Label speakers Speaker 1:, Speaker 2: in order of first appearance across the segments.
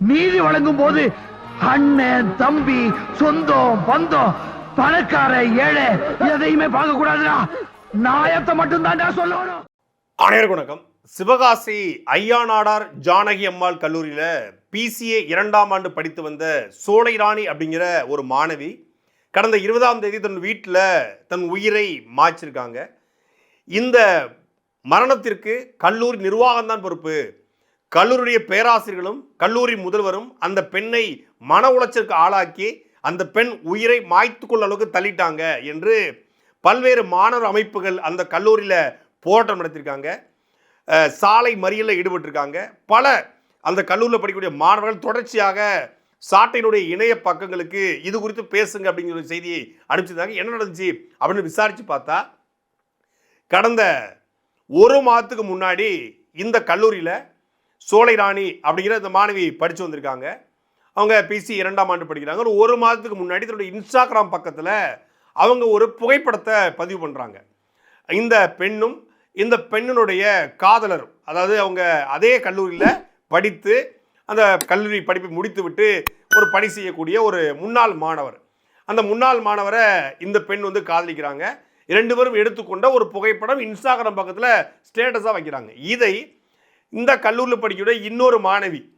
Speaker 1: நீதி வழங்கும் போது அண்ணன் தம்பி சொந்தம் பந்தம் பணக்கார ஏழை எதையுமே பார்க்க கூடாதுடா நாயத்தை மட்டும் தான்டா சொல்லணும்.
Speaker 2: அனைவருக்கும் வணக்கம். சிவகாசி ஐயாநாடார் ஜானகி அம்மாள் கல்லூரியில் பிசிஏ இரண்டாம் ஆண்டு படித்து வந்த சோலை ராணி அப்படிங்கிற ஒரு மாணவி கடந்த இருபதாம் தேதி தன் வீட்டில் தன் உயிரை மாய்ச்சிருக்காங்க. இந்த மரணத்திற்கு கல்லூரி நிர்வாகம்தான் பொறுப்பு. கல்லூரிய பேராசிரியர்களும் கல்லூரி முதல்வரும் அந்த பெண்ணை மன உளைச்சலுக்கு ஆளாக்கி அந்த பெண் உயிரை மாய்த்து கொள்ள அளவுக்கு தள்ளிட்டாங்க என்று பல்வேறு மாணவர் அமைப்புகள் அந்த கல்லூரியில் போராட்டம் நடத்தியிருக்காங்க. சாலை மறியலில் ஈடுபட்டிருக்காங்க. பல அந்த கல்லூரியில் படிக்கக்கூடிய மாணவர்கள் தொடர்ச்சியாக சாட்டையினுடைய இணைய பக்கங்களுக்கு இது குறித்து பேசுங்க அப்படிங்கிற ஒரு செய்தியை அனுப்பிச்சிருந்தாங்க. என்ன நடந்துச்சு அப்படின்னு விசாரித்து பார்த்தா கடந்த ஒரு மாதத்துக்கு முன்னாடி இந்த கல்லூரியில் சோலை ராணி அப்படிங்கிற இந்த மாணவி படித்து வந்திருக்காங்க. அவங்க பிசி இரண்டாம் ஆண்டு படிக்கிறாங்க. ஒரு ஒரு மாதத்துக்கு முன்னாடி தன்னுடைய இன்ஸ்டாகிராம் பக்கத்தில் அவங்க ஒரு புகைப்படத்தை பதிவு பண்ணுறாங்க இந்த பெண்ணும் இந்த பெண்ணினுடைய காதலரும் அதாவது அவங்க அதே கல்லூரியில் படித்து அந்த கல்லூரி படிப்பை முடித்து விட்டு ஒரு பணி செய்யக்கூடிய ஒரு முன்னாள் மாணவர். அந்த முன்னாள் மாணவரை இந்த பெண் வந்து காதலிக்கிறாங்க. இரண்டு பேரும் எடுத்துக்கொண்ட ஒரு புகைப்படம் இன்ஸ்டாகிராம் பக்கத்தில் ஸ்டேட்டஸாக வைக்கிறாங்க. இதை இந்த கல்லூரியில் படிக்கக்கூடிய இன்னொரு மாணவி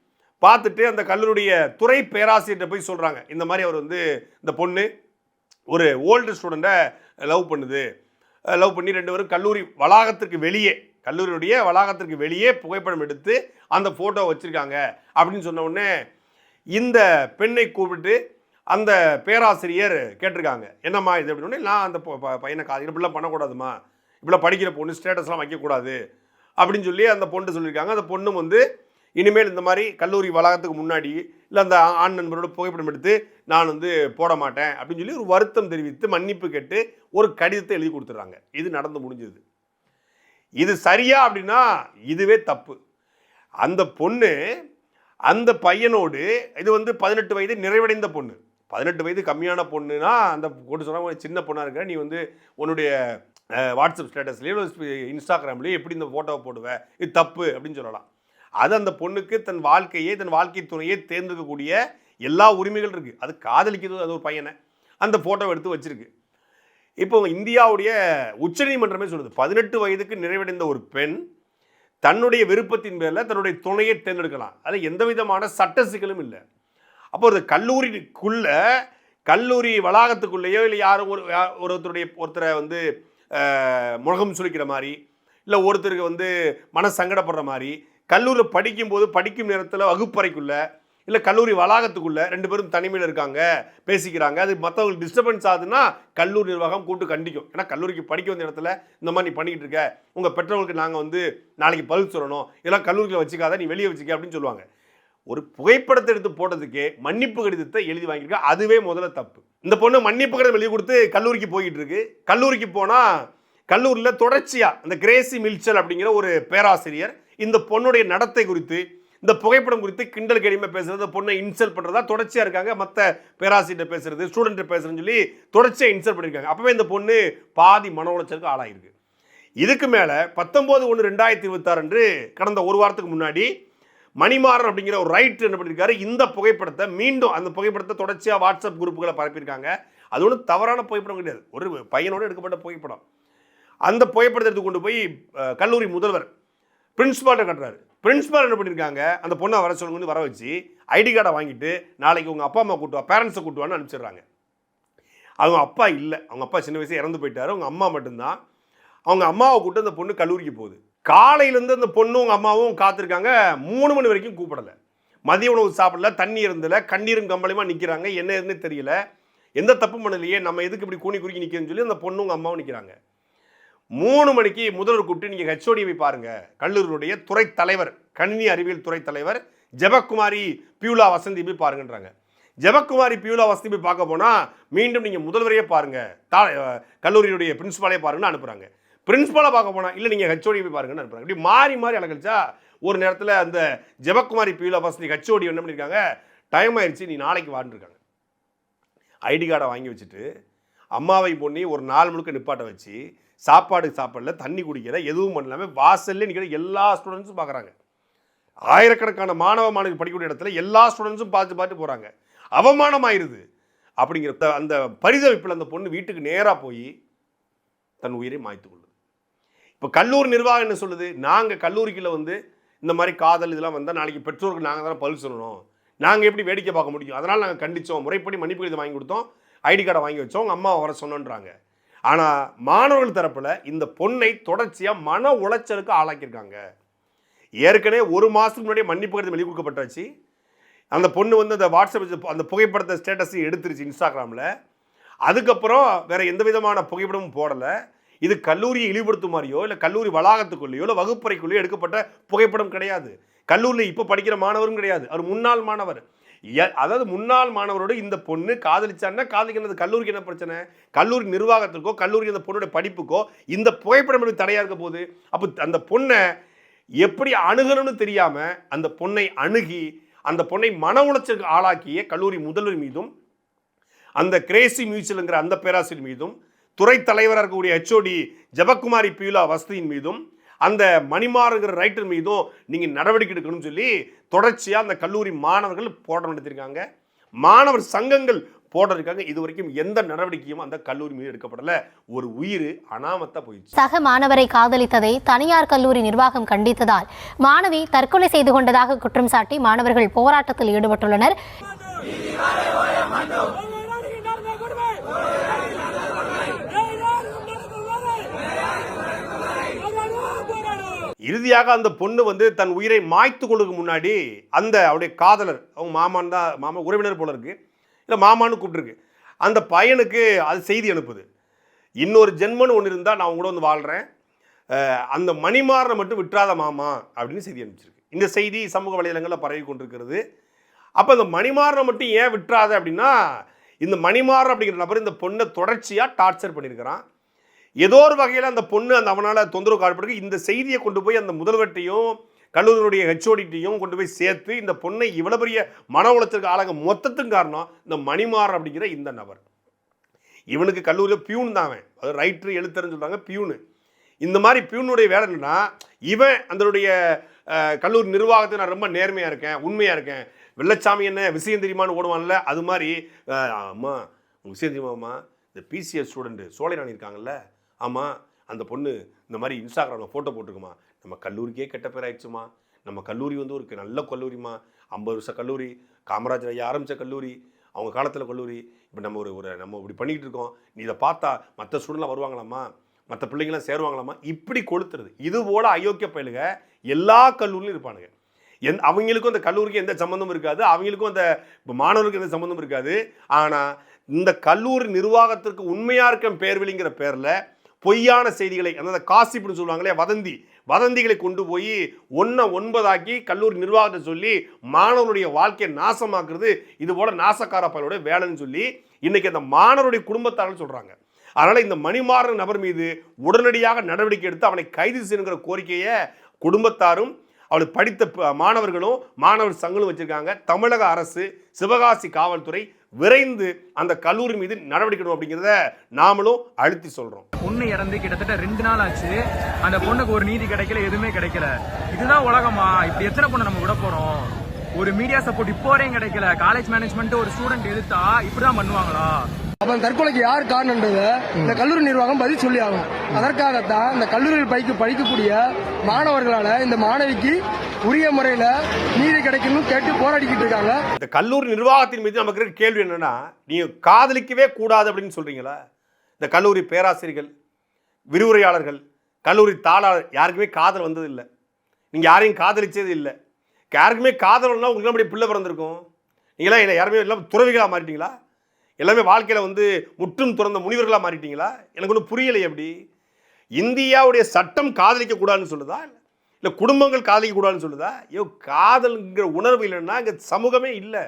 Speaker 2: பார்த்துட்டு அந்த கல்லூரிய துறை பேராசிரியர்கிட்ட போய் சொல்கிறாங்க இந்த மாதிரி அவர் வந்து இந்த பொண்ணு ஒரு ஓல்டு ஸ்டூடெண்ட்டை லவ் பண்ணுது. லவ் பண்ணி ரெண்டு பேரும் கல்லூரி வளாகத்திற்கு வெளியே கல்லூரியுடைய வளாகத்திற்கு வெளியே புகைப்படம் எடுத்து அந்த ஃபோட்டோ வச்சுருக்காங்க அப்படின்னு சொன்ன உடனே இந்த பெண்ணை கூப்பிட்டு அந்த பேராசிரியர் கேட்டிருக்காங்க. என்னம்மா இது? அப்படின்னு நான் அந்த ப- பையனை காது இப்படிலாம் பண்ணக்கூடாதுமா இப்படிலாம் படிக்கிற பொண்ணு ஸ்டேட்டஸ்லாம் வைக்கக்கூடாது. அப்படின்னு சொல்லி அந்த பொண்ணு சொல்லியிருக்காங்க. அந்த பொண்ணும் வந்து இனிமேல் இந்த மாதிரி கல்லூரி வளாகத்துக்கு முன்னாடி இல்லை அந்த ஆண் நண்பரோட புகைப்படம் எடுத்து நான் வந்து போட மாட்டேன் அப்படின்னு சொல்லி ஒரு வருத்தம் தெரிவித்து மன்னிப்பு கேட்டு ஒரு கடிதத்தை எழுதி கொடுத்துட்றாங்க. இது நடந்து முடிஞ்சது. இது சரியா அப்படின்னா இதுவே தப்பு. அந்த பொண்ணு அந்த பையனோடு இது வந்து பதினெட்டு வயது நிறைவடைந்த பொண்ணு. பதினெட்டு வயது கம்மியான பொண்ணுனா அந்த கொண்டு சொன்னாங்க சின்ன பொண்ணாக இருக்க நீ வந்து உன்னுடைய வாட்ஸ்அப் ஸ்டேட்டஸ்லேயோ இன்ஸ்டாகிராம்லேயோ எப்படி இந்த ஃபோட்டோவை போடுவேன் இது தப்பு அப்படின்னு சொல்லலாம். அது அந்த பொண்ணுக்கு தன் வாழ்க்கையே தன் வாழ்க்கை துணையை தேர்ந்தெடுக்கக்கூடிய எல்லா உரிமைகள் இருக்குது அது காதலிக்கிறது அது ஒரு பையனை. அந்த ஃபோட்டோவை எடுத்து வச்சிருக்கு. இப்போ இந்தியாவுடைய உச்சநீதிமன்றமே சொல்லுது பதினெட்டு வயதுக்கு நிறைவடைந்த ஒரு பெண் தன்னுடைய விருப்பத்தின் பேரில் தன்னுடைய துணையை தேர்ந்தெடுக்கலாம். அதில் எந்த விதமான சட்ட சிக்கலும் இல்லை. அப்போ ஒரு கல்லூரிக்குள்ளே கல்லூரி வளாகத்துக்குள்ளேயோ இல்லை யாரும் ஒரு ஒருத்தருடைய ஒருத்தரை வந்து முழகம் சுழிக்கிற மாதிரி இல்லை ஒருத்தருக்கு வந்து மன சங்கடப்படுற மாதிரி கல்லூரியில் படிக்கும்போது படிக்கும் நேரத்தில் வகுப்பறைக்குள்ளே இல்லை கல்லூரி வளாகத்துக்குள்ளே ரெண்டு பேரும் தனிமையில் இருக்காங்க பேசிக்கிறாங்க. அது மற்றவங்களுக்கு டிஸ்டர்பன்ஸ் ஆகுதுன்னா கல்லூரி நிர்வாகம் கூட்டு கண்டிக்கும். ஏன்னா கல்லூரிக்கு படிக்க வந்த இடத்துல இந்த மாதிரி நீ பண்ணிக்கிட்டு இருக்க உங்கள் பெற்றோர்களுக்கு நாங்கள் வந்து நாளைக்கு பதில் சொல்லணும் இதெல்லாம் கல்லூரியில் வச்சுக்காத நீ வெளியே வச்சுக்க அப்படின்னு சொல்லுவாங்க. ஒரு புகைப்படத்தை எடுத்து போட்டதுக்கே மன்னிப்பு கடிதத்தை எழுதி வாங்கியிருக்கா. அதுவே முதல்ல தப்பு. இந்த பொண்ணு மன்னிப்பு கடிதம் எழுதி கொடுத்து கல்லூரிக்கு போய்கிட்டு இருக்கு. கல்லூரிக்கு போனால் கல்லூரியில் தொடர்ச்சியாக இந்த கிரேசி மில்ச்சல் அப்படிங்கிற ஒரு பேராசிரியர் இந்த பொண்ணுடைய நடத்தை குறித்து இந்த புகைப்படம் குறித்து கிண்டல் கடிமை பேசுறது பொண்ணை இன்சல்ட் பண்ணுறதா தொடர்ச்சியாக இருக்காங்க. மற்ற பேராசிரியர் பேசுறது ஸ்டூடெண்ட் பேசுறேன்னு சொல்லி தொடர்ச்சியாக இன்சல்ட் பண்ணியிருக்காங்க. அப்போவே இந்த பொண்ணு பாதி மன உளைச்சலுக்கு ஆளாயிருக்கு. இதுக்கு மேலே பத்தொம்போது ஒன்று ரெண்டாயிரத்தி இருபத்தாறு அன்று கடந்த ஒரு வாரத்துக்கு முன்னாடி மணிமாறன் அப்படிங்கிற ஒரு ரைட் என்ன பண்ணியிருக்காரு இந்த புகைப்படத்தை மீண்டும் அந்த புகைப்படத்தை தொடர்ச்சியாக வாட்ஸ்அப் குரூப்புகளை பரப்பியிருக்காங்க. அது ஒன்றும் தவறான புகைப்படம் கிடையாது. ஒரு பையனோடு எடுக்கப்பட்ட புகைப்படம். அந்த புகைப்படத்தை எடுத்து கொண்டு போய் கல்லூரி முதல்வர் பிரின்ஸ்பால்கிட்ட கட்டுறாரு. பிரின்ஸ்பால் என்ன பண்ணியிருக்காங்க அந்த பொண்ணை வர சொல்லுங்க வர வச்சு ஐடி கார்டை வாங்கிட்டு நாளைக்கு உங்கள் அப்பா அம்மா கூட்டுவா பேரண்ட்ஸை கூட்டுவான்னு அனுப்பிச்சிடுறாங்க. அவங்க அப்பா இல்லை. அவங்க அப்பா சின்ன வயசு இறந்து போயிட்டாரு. அவங்க அம்மா மட்டும்தான். அவங்க அம்மாவை கூட்டு அந்த பொண்ணு கல்லூரிக்கு போகுது. காலையிலேருந்து அந்த பொண்ணும் அம்மாவும் காத்திருக்காங்க. மூணு மணி வரைக்கும் கூப்பிடல. மதிய உணவு சாப்பிடல தண்ணி இருந்தல கண்ணீரும் கம்பளையுமா நிற்கிறாங்க என்ன ஏதுன்னு தெரியல. எந்த தப்பும் பண்ணலையே நம்ம எதுக்கு இப்படி கூணி குறுக்கி நிற்கிறேன்னு சொல்லி அந்த பொண்ணும் அம்மாவும் நிற்கிறாங்க மூணு மணிக்கு முதல்வர் கூப்பிட்டு நீங்கள் ஹெச்ஓடி போய் பாருங்கள் கல்லூரியுடைய துறை தலைவர் கணினி அறிவியல் துறை தலைவர் ஜெபக்குமாரி பியூலா வசந்தி போய் பாருங்கன்றாங்க. ஜெபக்குமாரி பியூலா வசந்தி போய் பார்க்க போனால் மீண்டும் நீங்கள் முதல்வரையே பாருங்க. தா கல்லூரியுடைய பிரின்சிபாலே பாருங்கன்னு அனுப்புகிறாங்க பிரின்சிபாலை பார்க்க போனால் இல்லை நீங்கள் ஹெச்ஓடி போய் பாருங்கன்னு அனுப்புகிறாங்க இப்படி மாறி மாறி அழகழிச்சா ஒரு நேரத்தில் அந்த ஜெபக்குமாரி பியூலா நீ ஹெச்ஓடி என்ன பண்ணியிருக்காங்க டைம் ஆயிடுச்சு நீ நாளைக்கு வாண்டிருக்காங்க ஐடி கார்டை வாங்கி வச்சுட்டு அம்மாவை பொண்ணி ஒரு நாள் முழுக்க நிப்பாட்ட வச்சு சாப்பாடு சாப்பிடல தண்ணி குடிக்கல எதுவும் பண்ணலாம வாசல்ல நிற்கிற எல்லா ஸ்டூடெண்ட்ஸும் பார்க்குறாங்க. ஆயிரக்கணக்கான மாணவ மாணவி படிக்கக்கூடிய இடத்துல எல்லா ஸ்டூடெண்ட்ஸும் பார்த்து பார்த்து போகிறாங்க அவமானம் ஆயிடுது அப்படிங்கிற த- அந்த பரிதவிப்பில் அந்த பொண்ணு வீட்டுக்கு நேராக போய் தன் உயிரை மாய்த்து கொள்ளுது. இப்போ கல்லூரி நிர்வாகம் என்ன சொல்லுது? நாங்கள் கல்லூரிக்குள்ள வந்து இந்த மாதிரி காதல் இதெல்லாம் வந்தால் நாளைக்கு பெற்றோருக்கு நாங்கள் தானே பதில் சொல்லணும் நாங்கள் எப்படி வேடிக்கை பார்க்க முடியும்? அதனால் நாங்கள் கண்டித்தோம் முறைப்படி மன்னிப்பு கடிதம் வாங்கி கொடுத்தோம். ஐடி கார்டை வாங்கி வச்சோம். உங்கள் அம்மா வர சொன்னோன்றாங்க. ஆனால் மாணவர்கள் தரப்பில் இந்த பொண்ணை தொடர்ச்சியாக மன உளைச்சலுக்கு ஆளாக்கியிருக்காங்க. ஏற்கனவே ஒரு மாதத்துக்கு முன்னாடியே மன்னிப்பு கடிதம் வெளி கொடுக்கப்பட்டாச்சு அந்த பொண்ணு வந்து அந்த வாட்ஸ்அப் அந்த புகைப்படத்தை ஸ்டேட்டஸையும் எடுத்துருச்சு இன்ஸ்டாகிராமில். அதுக்கப்புறம் வேறு எந்த விதமான புகைப்படமும் போடலை. இது கல்லூரியை இழிவுபடுத்தும் மாதிரியோ இல்லை கல்லூரி வளாகத்துக்குள்ளேயோ இல்லை வகுப்பறைக்குள்ளேயோ எடுக்கப்பட்ட புகைப்படம் கிடையாது. கல்லூரியில் இப்போ படிக்கிற மாணவரும் கிடையாது. அவர் முன்னாள் மாணவர். எ- அதாவது முன்னாள் மாணவரோடு இந்த பொண்ணு காதலிச்சான்னா காதலிக்கிறது கல்லூரிக்கு என்ன பிரச்சனை? கல்லூரி நிர்வாகத்திற்கோ கல்லூரி அந்த பொண்ணோட படிப்புக்கோ இந்த புகைப்படம் எப்படி தடையாக இருக்க போகுது? அப்போ அந்த பொண்ணை எப்படி அணுகணும்னு தெரியாமல் அந்த பொண்ணை அணுகி அந்த பொண்ணை மன உளைச்சலுக்கு ஆளாக்கிய கல்லூரி முதல்வர் மீதும் அந்த கிரேசி மியூச்சுவல்ங்கிற அந்த பேராசிரியர் மீதும் துறை தலைவராக இருக்கக்கூடிய ஹெச்ஓடி ஜபக்குமாரி பியூலா வசதியின் மீதும் அந்த மணிமாறுங்கிற ரைட்டர் மீதும் நீங்கள் நடவடிக்கை எடுக்கணும்னு சொல்லி தொடர்ச்சியாக அந்த கல்லூரி மாணவர்கள் போராட்டம் நடத்தியிருக்காங்க மாணவர் சங்கங்கள் போட்டிருக்காங்க இது வரைக்கும் எந்த நடவடிக்கையும் அந்த கல்லூரி மீது எடுக்கப்படல. ஒரு உயிர் அனாமத்தா போயிடுச்சு.
Speaker 3: சக மாணவரை காதலித்ததை தனியார் கல்லூரி நிர்வாகம் கண்டித்ததால் மாணவி தற்கொலை செய்து கொண்டதாக குற்றம் சாட்டி மாணவர்கள் போராட்டத்தில் ஈடுபட்டுள்ளனர்.
Speaker 2: இறுதியாக அந்த பொண்ணு வந்து தன் உயிரை மாய்த்து கொள்ளுக்கு முன்னாடி அந்த அவருடைய காதலர் அவங்க மாமான் தான் மாமா உறவினர் போல இருக்கு. இல்லை மாமான்னு கூப்பிட்டுருக்கு. அந்த பையனுக்கு அது செய்தி அனுப்புது. இன்னொரு ஜென்மன்னு ஒன்று இருந்தால் நான் உங்களோட வந்து வாழ்கிறேன் அந்த மணிமாறனை மட்டும் விட்டுறாத மாமா அப்படின்னு செய்தி அனுப்பிச்சிருக்கு. இந்த செய்தி சமூக வலைதளங்களில் பரவி கொண்டிருக்கிறது. அப்போ இந்த மணிமாறனை மட்டும் ஏன் விட்டுறாத அப்படின்னா இந்த மணிமாறன் அப்படிங்கிற நபர் இந்த பொண்ணை தொடர்ச்சியாக டார்ச்சர் பண்ணியிருக்கிறான் ஏதோ ஒரு வகையில் அந்த பொண்ணு அந்த அவனால் தொந்தரவு காட்படுக்கு இந்த செய்தியை கொண்டு போய் அந்த முதல்வர்கிட்டையும் கல்லூரியுடைய ஹெச்ஓடிட்டையும் கொண்டு போய் சேர்த்து இந்த பொண்ணை இவ்வளோ பெரிய மன உளைச்சலுக்கு ஆளாக மொத்தத்துக்கும் காரணம் இந்த மணிமாறன் அப்படிங்கிற இந்த நபர். இவனுக்கு கல்லூரியில் பியூன் தான் அவன். அது ரைட்ரு எழுத்தர்னு சொல்கிறாங்க பியூனு. இந்த மாதிரி பியூனுடைய வேலை என்னன்னா இவன் அதனுடைய கல்லூரி நிர்வாகத்தை நான் ரொம்ப நேர்மையாக இருக்கேன் உண்மையாக இருக்கேன். வெள்ளச்சாமி என்ன விஷயம் தெரியுமான்னு ஓடுவான்ல அது மாதிரி ஆமாம் அம்மா விஷயம் தெரியுமாம்மா? இந்த பிசிஎஸ் ஸ்டூடெண்ட்டு சோழைராணி இருக்காங்கல்ல ஆமாம் அந்த பொண்ணு இந்த மாதிரி இன்ஸ்டாகிராமில் ஃபோட்டோ போட்டிருக்குமா? நம்ம கல்லூரிக்கே கெட்ட பேர் ஆயிடுச்சுமா? நம்ம கல்லூரி வந்து ஒரு நல்ல கல்லூரிமா? ஐம்பது வருஷம் கல்லூரி காமராஜர் ஐயா ஆரம்பித்த கல்லூரி அவங்க காலத்தில் கல்லூரி. இப்போ நம்ம ஒரு ஒரு நம்ம இப்படி பண்ணிக்கிட்டு இருக்கோம். நீ இதை பார்த்தா மற்ற ஸ்டூடெண்ட்லாம் வருவாங்களாம்மா? மற்ற பிள்ளைங்களாம் சேருவாங்களாமா இப்படி கொளுத்துறது. இது போல் அயோக்கிய பயலுக எல்லா கல்லூரிலும் இருப்பானுங்க. எந் அவங்களுக்கும் அந்த கல்லூரிக்கும் எந்த சம்மந்தமும் இருக்காது. அவங்களுக்கும் அந்த இப்போ மாணவர்களுக்கு எந்த சம்மந்தமும் இருக்காது. ஆனால் இந்த கல்லூரி நிர்வாகத்திற்கு உண்மையாக இருக்க பேர்வெளிங்கிற பேரில் பொய்யான செய்திகளை அந்த காசிப்னு சொல்லுவாங்களே வதந்தி வதந்திகளை கொண்டு போய் ஒன்றை ஒன்பதாக்கி கல்லூரி நிர்வாகத்தை சொல்லி மாணவருடைய வாழ்க்கையை நாசமாக்குறது இது போல நாசக்கார பயலோட வேலைன்னு சொல்லி இன்னைக்கு அந்த மாணவருடைய குடும்பத்தார்கள் சொல்கிறாங்க அதனால் இந்த மணிமாறன் நபர் மீது உடனடியாக நடவடிக்கை எடுத்து அவனை கைது செய்யணுங்கிற கோரிக்கையை குடும்பத்தாரும் அவளுக்கு படித்த ப- மாணவர்களும் மாணவர் சங்கங்களும் வச்சுருக்காங்க. தமிழக அரசு சிவகாசி காவல்துறை விரைந்து அந்த கல்லூரி மீது நடவடிக்கை அப்படிங்கிறத நாமளும் அழுத்தி சொல்றோம்.
Speaker 4: பொண்ணு இறந்து கிட்டத்தட்ட ரெண்டு நாள் ஆச்சு. அந்த பொண்ணுக்கு ஒரு நீதி கிடைக்கல எதுவுமே கிடைக்கல. இதுதான் உலகமா? இப்படி எத்தனை பொண்ணு நம்ம விட போறோம்? ஒரு மீடியா சப்போர்ட் இப்போ வரையும் கிடைக்கல. காலேஜ் மேனேஜ்மெண்ட் ஒரு ஸ்டூடெண்ட் எதிர்த்தா இப்படிதான் பண்ணுவாங்களா?
Speaker 5: அவன் தற்கொலைக்கு யார் காரணம்ன்றத இந்த கல்லூரி நிர்வாகம் பதில் சொல்லி ஆகும் அதற்காகத்தான் இந்த கல்லூரியில் பைக்கு படிக்கக்கூடிய மாணவர்களால இந்த மாணவிக்கு உரிய முறையில நீதி கிடைக்கணும் கேட்டு போராடிக்கிட்டு இருக்காங்க.
Speaker 2: இந்த கல்லூரி நிர்வாகத்தின் மீது நமக்கு இருக்கிற கேள்வி என்னன்னா நீங்க காதலிக்கவே கூடாது அப்படின்னு சொல்றீங்களா? இந்த கல்லூரி பேராசிரியர்கள் விரிவுரையாளர்கள் கல்லூரி தாளாளர் யாருக்குமே காதல் வந்தது இல்லை நீங்கள் யாரையும் காதலிச்சது இல்லை. யாருக்குமே காதல் உங்களுக்கு அப்படி பிள்ளை பிறந்திருக்கும்? நீங்களாம் என்ன யாருமே எல்லாம் துறவிகளாக மாறிட்டீங்களா? எல்லாமே வாழ்க்கையில் வந்து முற்றும் துறந்த முனிவர்களாக மாறிட்டீங்களா? எனக்கு ஒன்றும் புரியலை எப்படி இந்தியாவுடைய சட்டம் காதலிக்க கூடாதுன்னு சொல்லுதா? இல்லை குடும்பங்கள் காதலிக்க கூடாதுன்னு சொல்லுதா? ஐயோ காதல்ங்கிற உணர்வு இல்லைன்னா இங்கே சமூகமே இல்லை.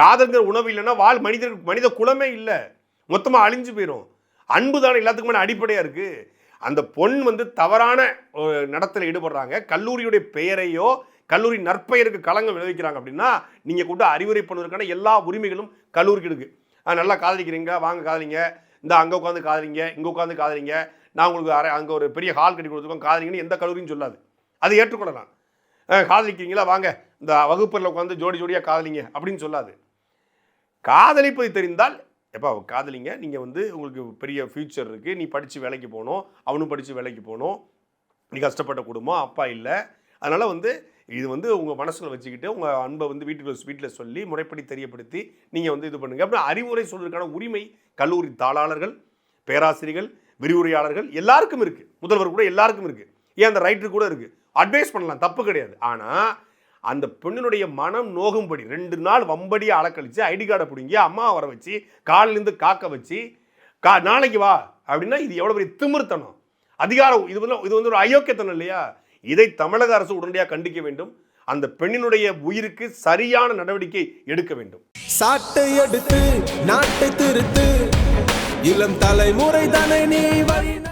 Speaker 2: காதல்ங்கிற உணர்வு இல்லைன்னா வாழ் மனிதர் மனித குலமே இல்லை. மொத்தமாக அழிஞ்சு போயிடும் அன்பு தானே எல்லாத்துக்குமே அடிப்படையாக இருக்குது அந்த பொண் வந்து தவறான நடத்தில் ஈடுபடுறாங்க. கல்லூரியுடைய பெயரையோ கல்லூரி நற்பெயருக்கு களங்கம் விளைவிக்கிறாங்க அப்படின்னா நீங்கள் கூட அறிவுரை பண்ணுவதற்கான எல்லா உரிமைகளும் கல்லூரிக்கு இருக்கு. நல்லா காதலிக்கிறீங்க. வாங்க காதலிங்க. இந்த அங்கே உட்காந்து காதலிங்க. இங்கே உட்காந்து காதலிங்க. நான் உங்களுக்கு அரை அங்கே ஒரு பெரிய ஹால் கட்டி கொடுத்துருக்கோம். காதலிங்கன்னு எந்த கல்லூரியும் சொல்லாது. அதை ஏற்றுக்கொள்ளலாம். காதலிக்கிறீங்களா? வாங்க. இந்த வகுப்பரில் உட்காந்து ஜோடி ஜோடியாக காதலிங்க அப்படின்னு சொல்லாது. காதலிப்பது தெரிந்தால் எப்பா காதலிங்க. நீங்கள் வந்து உங்களுக்கு பெரிய ஃப்யூச்சர் இருக்குது நீ படித்து வேலைக்கு போகணும். அவனும் படித்து வேலைக்கு போகணும். நீ கஷ்டப்பட்ட குடும்பம். அப்பா இல்லை. அதனால் வந்து இது வந்து உங்கள் மனசில் வச்சுக்கிட்டு உங்கள் அன்பை வந்து வீட்டுக்கு வீட்டில் சொல்லி முறைப்படி தெரியப்படுத்தி நீங்கள் வந்து இது பண்ணுங்கள் அப்புறம் அறிவுரை சொல்வதற்கான உரிமை கல்லூரி தாளாளர்கள் பேராசிரியர்கள் விரிவுரையாளர்கள் எல்லாருக்கும் இருக்குது முதல்வர் கூட எல்லாருக்கும் இருக்குது ஏன் அந்த ரைட்டர் கூட இருக்குது அட்வைஸ் பண்ணலாம் தப்பு கிடையாது. ஆனால் அந்த பெண்ணினுடைய மனம் நோகும்படி ரெண்டு நாள் வம்படியை அலக்கழித்து ஐடி கார்டை பிடுங்கி அம்மா வர வச்சு காலிலேருந்து காக்க வச்சு கா நாளைக்கு வா அப்படின்னா இது எவ்வளோ பெரிய திமிர்த்தனம். அதிகாரம் இது வந்து இது வந்து ஒரு அயோக்கியத்தனம் இல்லையா? இதை தமிழக அரசு உடனடியாக கண்டிக்க வேண்டும். அந்த பெண்ணினுடைய உயிருக்கு சரியான நடவடிக்கை எடுக்க வேண்டும்.
Speaker 6: சாட்டை எடுத்து நாட்டை திருத்து. இளம் தலைமுறை தானே நீ